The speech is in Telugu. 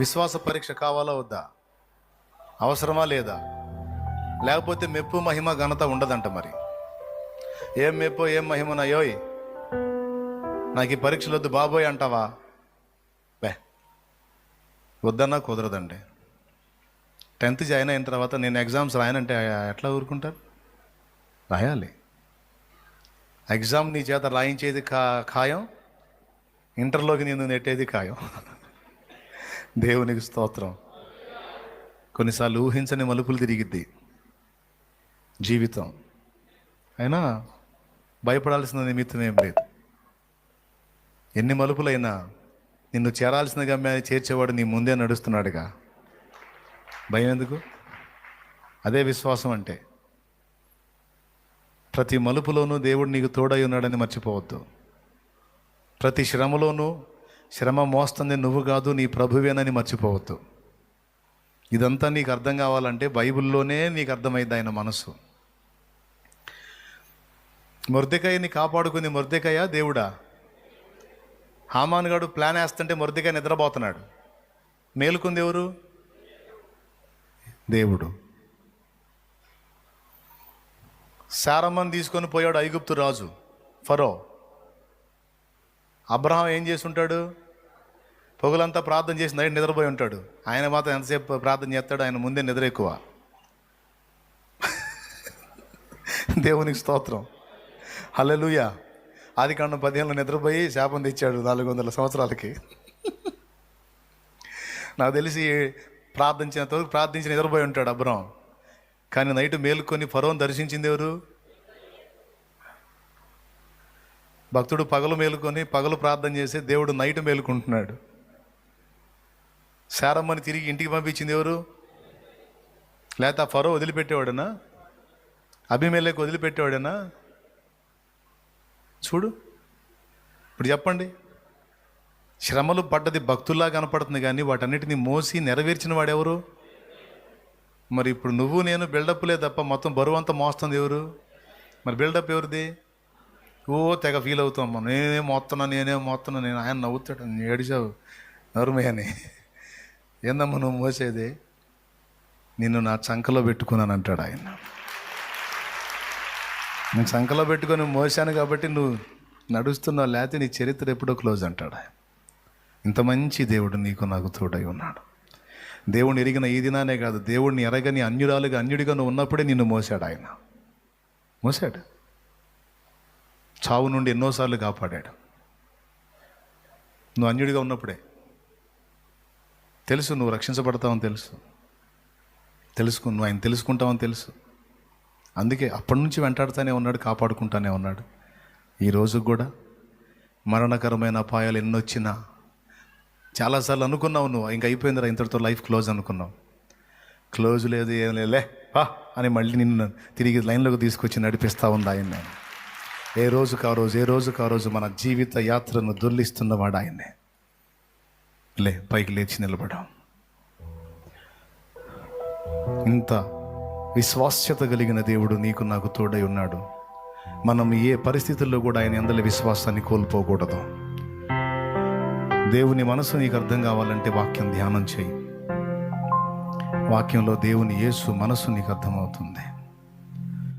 విశ్వాస పరీక్ష కావాలా వద్దా? అవసరమా లేదా? లేకపోతే మెప్పు మహిమ ఘనత ఉండదంట మరి. ఏం మెప్పు ఏం మహిమనయోయ్ నాకు ఈ పరీక్షలు వద్దు బాబోయ్ అంటావా? బే వద్దన్నా కుదరదండి. టెన్త్ జాయిన్ అయిన తర్వాత నేను ఎగ్జామ్స్ రాయనంటే ఎట్లా ఊరుకుంటారు? రాయాలి. ఎగ్జామ్ నీ చేత రాయించేది ఖాయం ఇంటర్లోకి నేను నెట్టేది ఖాయం. దేవునికి స్తోత్రం. కొన్నిసార్లు ఊహించని మలుపులు తిరిగిద్ది జీవితం. అయినా భయపడాల్సిన నిమిత్తం ఏం లేదు. ఎన్ని మలుపులైనా నిన్ను చేరాల్సిన గమ్యాన్ని చేర్చేవాడు నీ ముందే నడుస్తున్నాడుగా. భయం ఎందుకు? అదే విశ్వాసం అంటే. ప్రతి మలుపులోనూ దేవుడు నీకు తోడై ఉన్నాడని మర్చిపోవద్దు. ప్రతి శ్రమలోనూ శ్రమ మోస్తుంది నువ్వు కాదు నీ ప్రభువేనని మర్చిపోవద్దు. ఇదంతా నీకు అర్థం కావాలంటే బైబిల్లోనే నీకు అర్థమైంది ఆయన మనసు. మురదికాయని కాపాడుకుంది మొర్దెకాయ దేవుడా? హామాన్గాడు ప్లాన్ వేస్తుంటే మొర్దెకాయ నిద్రపోతున్నాడు. మేలుకుంది ఎవరు? దేవుడు. శారమ్మని తీసుకొని పోయాడు ఐగుప్తు రాజు ఫరో. అబ్రహం ఏం చేసి ఉంటాడు పొగలంతా ప్రార్థన చేసి నైట్ నిద్రపోయి ఉంటాడు. ఆయన మాత్రం ఎంతసేపు ప్రార్థన చేస్తాడు ఆయన ముందే నిద్ర ఎక్కువ. దేవునికి స్తోత్రం. హలలుయ ఆది కాండం పదిహేనులో నిద్రపోయి శాపం తెచ్చాడు నాలుగు వందల సంవత్సరాలకి. నాకు తెలిసి ప్రార్థించినంతవరకు ప్రార్థించి నిద్రపోయి ఉంటాడు అబ్రహం. కానీ నైట్ మేలుకొని ఫరోన్ దర్శించింది ఎవరు? భక్తుడు పగలు మేలుకొని పగలు ప్రార్థన చేసి దేవుడు నైట్ మేలుకుంటున్నాడు. శారమ్మని తిరిగి ఇంటికి పంపించింది ఎవరు? లేకపోతే ఫరో వదిలిపెట్టేవాడనా? అభిమేలకు వదిలిపెట్టేవాడనా? చూడు. ఇప్పుడు చెప్పండి. శ్రమలు పడ్డది భక్తుల్లా కనపడుతుంది కానీ వాటన్నిటిని మోసి నెరవేర్చిన వాడెవరు మరి ఇప్పుడు నువ్వు నేను బిల్డప్లే తప్ప మొత్తం బరువు అంతా మోస్తుంది ఎవరు? మరి బిల్డప్ ఎవరిది? ఓ తెగ ఫీల్ అవుతాం మనం. నేనే మోస్తున్నా నేనే మోస్తున్నా నేను ఆయన నవ్వుతాడు. నేను ఏడిచావు. నరుమే అని ఏందమ్మా నువ్వు మోసేది? నిన్ను నా చంకలో పెట్టుకున్నాను అంటాడు ఆయన. నేను చంకలో పెట్టుకొని మోసాను కాబట్టి నువ్వు నడుస్తున్నావు లేకపోతే నీ చరిత్ర ఎప్పుడో క్లోజ్ అంటాడు ఆయన. ఇంత మంచి దేవుడు నీకు నాకు తోడై ఉన్నాడు. దేవుడిని ఎరిగిన ఈ దినానే కాదు దేవుడిని ఎరగని అన్యురాలుగా అన్యుడిగా నువ్వు ఉన్నప్పుడే నిన్ను మోసాడు ఆయన. మోసాడు. చావు నుండి ఎన్నోసార్లు కాపాడాడు. నువ్వు అన్యుడిగా ఉన్నప్పుడే. తెలుసు నువ్వు రక్షించబడతావని తెలుసు. తెలుసుకు నువ్వు ఆయన తెలుసుకుంటావని తెలుసు. అందుకే అప్పటి నుంచి వెంటాడుతూనే ఉన్నాడు కాపాడుకుంటానే ఉన్నాడు. ఈ కూడా మరణకరమైన అపాయాలు ఎన్నొచ్చినా చాలాసార్లు అనుకున్నావు నువ్వు ఇంక అయిపోయిందిరా ఇంతటితో లైఫ్ క్లోజ్ అనుకున్నావు. క్లోజ్ లేదు ఏం లేలే అని మళ్ళీ నిన్ను తిరిగి లైన్లోకి తీసుకొచ్చి నడిపిస్తూ ఉంది ఆయన నేను ఏ రోజుకు ఆ రోజు ఏ రోజుకు ఆ రోజు మన జీవిత యాత్రను దొర్లిస్తున్నవాడు ఆయనే. లే పైకి లేచి నిలబడాం ఇంత విశ్వాస్యత కలిగిన దేవుడు నీకు నాకు తోడై ఉన్నాడు. మనం ఏ పరిస్థితుల్లో కూడా ఆయన అందరి విశ్వాసాన్ని కోల్పోకూడదు. దేవుని మనసు నీకు అర్థం కావాలంటే వాక్యం ధ్యానం చేయి. వాక్యంలో దేవుని యేసు మనసు నీకు అర్థమవుతుంది.